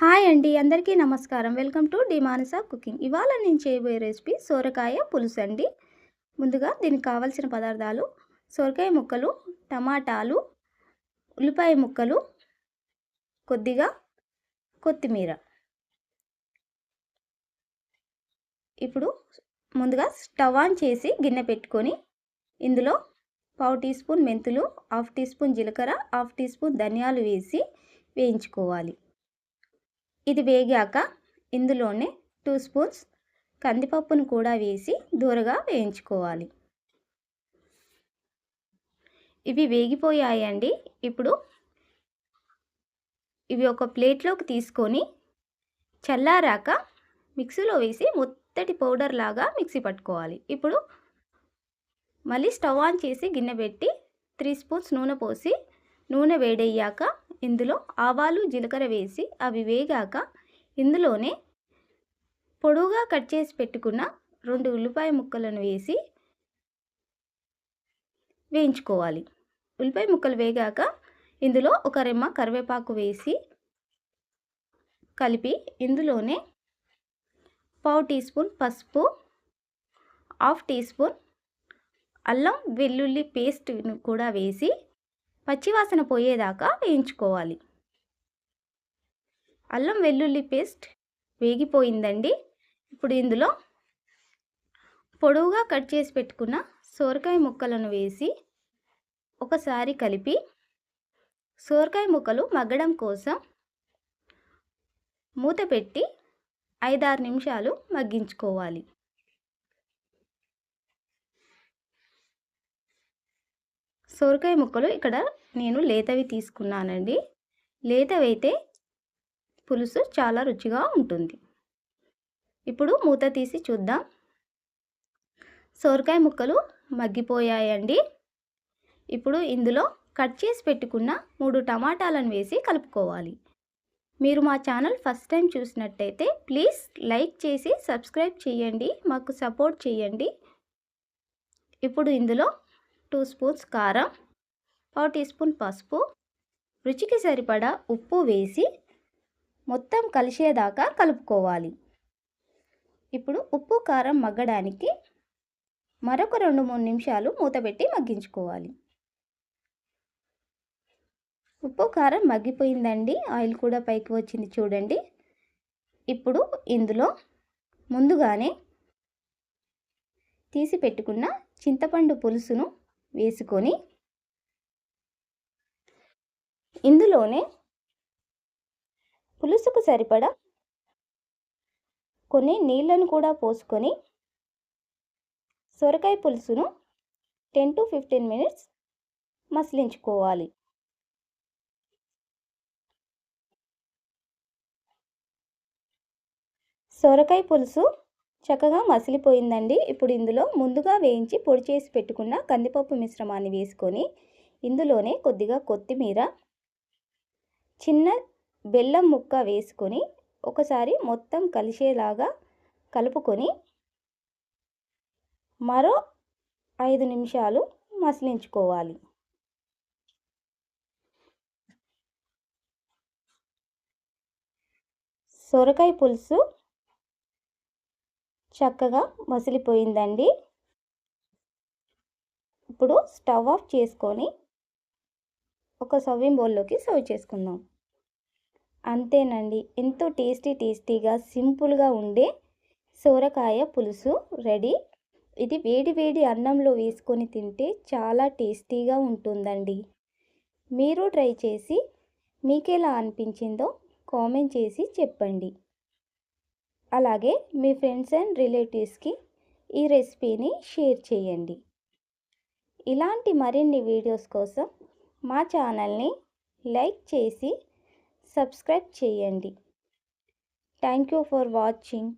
Hi అండి అందరికీ నమస్కారం. వెల్కమ్ టు డిమానస కుకింగ్. ఇవాళ నేను చేయబోయే రెసిపీ సోరకాయ పులుసు అండి. ముందుగా దీనికి కావలసిన పదార్థాలు సొరకాయ ముక్కలు టమాటాలు ఉల్లిపాయ ముక్కలు కొద్దిగా కొత్తిమీర. ఇప్పుడు ముందుగా స్టవ్ ఆన్ చేసి గిన్నె పెట్టుకొని ఇందులో పావు టీ స్పూన్ మెంతులు హాఫ్ టీ స్పూన్ జీలకర్ర హాఫ్ టీ స్పూన్ ధనియాలు వేసి వేయించుకోవాలి. ఇది వేగాక ఇందులోనే టూ స్పూన్స్ కందిపప్పును కూడా వేసి దూరగా వేయించుకోవాలి. ఇవి వేగిపోయాయండి. ఇప్పుడు ఇవి ఒక ప్లేట్లోకి తీసుకొని చల్లారాక మిక్సీలో వేసి మొత్తటి పౌడర్ లాగా మిక్సీ పట్టుకోవాలి. ఇప్పుడు మళ్ళీ స్టవ్ ఆన్ చేసి గిన్నె పెట్టి త్రీ స్పూన్స్ నూనె పోసి నూనె వేడయ్యాక ఇందులో ఆవాలు జీలకర్ర వేసి అవి వేగాక ఇందులోనే పొడువుగా కట్ చేసి పెట్టుకున్న రెండు ఉల్లిపాయ ముక్కలను వేసి వేయించుకోవాలి. ఉల్లిపాయ ముక్కలు వేగాక ఇందులో ఒక రెమ్మ కరివేపాకు వేసి కలిపి ఇందులోనే పావు టీ స్పూన్ పసుపు హాఫ్ టీ స్పూన్ అల్లం వెల్లుల్లి పేస్ట్ను కూడా వేసి పచ్చివాసన పోయేదాకా వేయించుకోవాలి. అల్లం వెల్లుల్లి పేస్ట్ వేగిపోయిందండి. ఇప్పుడు ఇందులో పొడవుగా కట్ చేసి పెట్టుకున్న సోరకాయ ముక్కలను వేసి ఒకసారి కలిపి సోరకాయ ముక్కలు మగ్గడం కోసం మూత పెట్టి ఐదారు నిమిషాలు మగ్గించుకోవాలి. సోరకాయ ముక్కలు ఇక్కడ నేను లేతవి తీసుకున్నానండి. లేతవైతే పులుసు చాలా రుచిగా ఉంటుంది. ఇప్పుడు మూత తీసి చూద్దాం. సోరకాయ ముక్కలు మగ్గిపోయాయండి. ఇప్పుడు ఇందులో కట్ చేసి పెట్టుకున్న మూడు టమాటాలను వేసి కలుపుకోవాలి. మీరు మా ఛానల్ ఫస్ట్ టైం చూసినట్టయితే ప్లీజ్ లైక్ చేసి సబ్స్క్రైబ్ చేయండి. మాకు సపోర్ట్ చేయండి. ఇప్పుడు ఇందులో టూ స్పూన్స్ కారం పావు టీ స్పూన్ పసుపు రుచికి సరిపడా ఉప్పు వేసి మొత్తం కలిసేదాకా కలుపుకోవాలి. ఇప్పుడు ఉప్పు కారం మగ్గడానికి మరొక రెండు మూడు నిమిషాలు మూతపెట్టి మగ్గించుకోవాలి. ఉప్పు కారం మగ్గిపోయిందండి. ఆయిల్ కూడా పైకి వచ్చింది చూడండి. ఇప్పుడు ఇందులో ముందుగానే తీసి పెట్టుకున్న చింతపండు పులుసును వేసుకొని ఇందులోనే పులుసుకు సరిపడా కొన్ని నీళ్ళను కూడా పోసుకొని సొరకాయ పులుసును టెన్ టు ఫిఫ్టీన్ మినిట్స్ మసిలించుకోవాలి. సొరకాయ పులుసు చక్కగా మసిలిపోయిందండి. ఇప్పుడు ఇందులో ముందుగా వేయించి పొడి చేసి పెట్టుకున్న కందిపప్పు మిశ్రమాన్ని వేసుకొని ఇందులోనే కొద్దిగా కొత్తిమీర చిన్న బెల్లం ముక్క వేసుకొని ఒకసారి మొత్తం కలిసేలాగా కలుపుకొని మరో ఐదు నిమిషాలు మసిలించుకోవాలి. సొరకాయ పులుసు చక్కగా మసిలిపోయిందండి. ఇప్పుడు స్టవ్ ఆఫ్ చేసుకొని ఒక సవ్వింగ్ బౌల్లోకి సర్వ్ చేసుకుందాం. అంతేనండి. ఎంతో టేస్టీ టేస్టీగా సింపుల్గా ఉండే సోరకాయ పులుసు రెడీ. ఇది వేడి వేడి అన్నంలో వేసుకొని తింటే చాలా టేస్టీగా ఉంటుందండి. మీరు ట్రై చేసి మీకెలా అనిపించిందో కామెంట్ చేసి చెప్పండి. అలాగే మీ ఫ్రెండ్స్ అండ్ రిలేటివ్స్కి ఈ రెసిపీని షేర్ చేయండి. ఇలాంటి మరిన్ని వీడియోస్ కోసం మా ఛానల్ని లైక్ చేసి సబ్స్క్రైబ్ చేయండి. Thank you for watching.